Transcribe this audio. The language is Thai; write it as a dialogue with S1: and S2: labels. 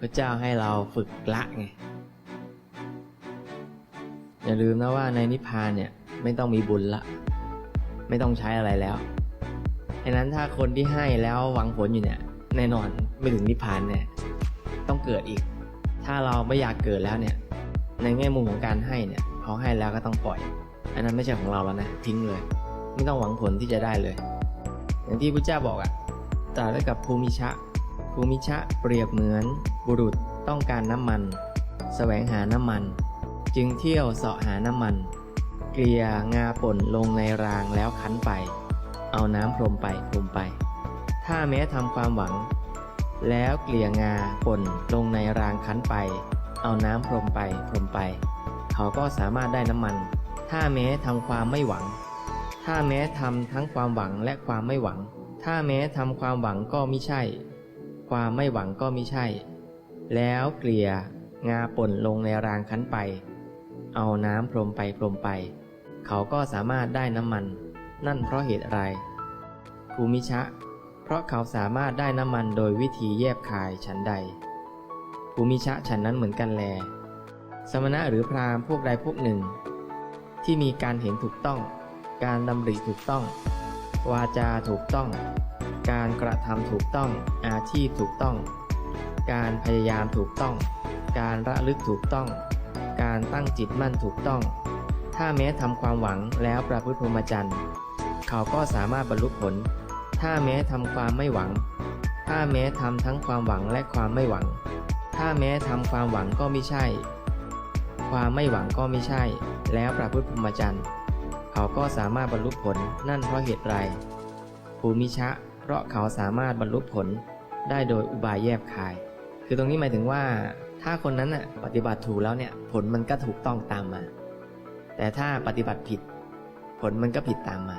S1: พระเจ้าให้เราฝึกละไง อย่าลืมนะว่าในนิพพานเนี่ยไม่ต้องมีบุญละ ไม่ต้องใช้อะไรแล้วดังนั้นถ้าคนที่ให้แล้วหวังผลอยู่เนี่ยแน่นอนไม่ถึงนิพพานเนี่ยต้องเกิดอีก ถ้าเราไม่อยากเกิดแล้วเนี่ย ในแง่มุมของการให้เนี่ยพอให้แล้วก็ต้องปล่อย อันนั้นไม่ใช่ของเราแล้วนะทิ้งเลย ไม่ต้องหวังผลที่จะได้เลย อย่างที่พระเจ้าบอกอะ่ะตรัสไว้กับภูมิชะ ภูมิชะเปรียบเหมือนบุรุษต้องการน้ำมันแสวงหาน้ำมัน จึงเที่ยวเสาะหาน้ำมัน เกลี่ยงาป่นลงในรางแล้วคั้นไป เอาน้ำพรมไปพรมไป ถ้าแม้ทำความหวัง แล้วเกลี่ยงาป่นลงในรางคั้นไป เอาน้ำพรมไปพรมไป เขาก็สามารถได้น้ำมัน ถ้าแม้ทำความไม่หวัง ถ้าแม้ทำทั้งความหวังและความไม่หวัง ถ้าแม้ทำความหวังก็ไมิใช่ ความไม่หวังก็มิใช่ แล้วเกลี่ยงาป่นลงในรางคั้นไป เอาน้ำพรมไปพรมไป เขาก็สามารถได้น้ำมัน นั่นเพราะเหตุอะไรภูมิชะ เพราะเขาสามารถได้น้ำมันโดยวิธีแยบคายฉันใดภูมิชะฉันนั้นเหมือนกันแล สมณะหรือพราหมณ์พวกใดพวกหนึ่ง ที่มีการเห็นถูกต้อง การดำริถูกต้อง วาจาถูกต้อง การกระทำถูกต้อง อาชีพถูกต้อง การพยายามถูกต้อง การระลึกถูกต้อง การตั้งจิตมั่นถูกต้อง ถ้าแม้ทำความหวังแล้วประพฤติพรหมจรรย์ เขาก็สามารถบรรลุผล ถ้าแม้ทำความไม่หวัง ถ้าแม้ทำทั้งความหวังและความไม่หวัง ถ้าแม้ทำความหวังก็ไม่ใช่ ความไม่หวังก็ไม่ใช่ แล้วประพฤติพรหมจรรย์ เขาก็สามารถบรรลุผลนั่นเพราะเหตุไรภูมิชะ ราะเขาสามารถบรรลุผลได้โดยอุบายแยบคาย คือตรงนี้หมายถึงว่าถ้าคนนั้นน่ะปฏิบัติถูกแล้วเนี่ยผลมันก็ถูกต้องตามมา แต่ถ้าปฏิบัติผิด ผลมันก็ผิดตามมา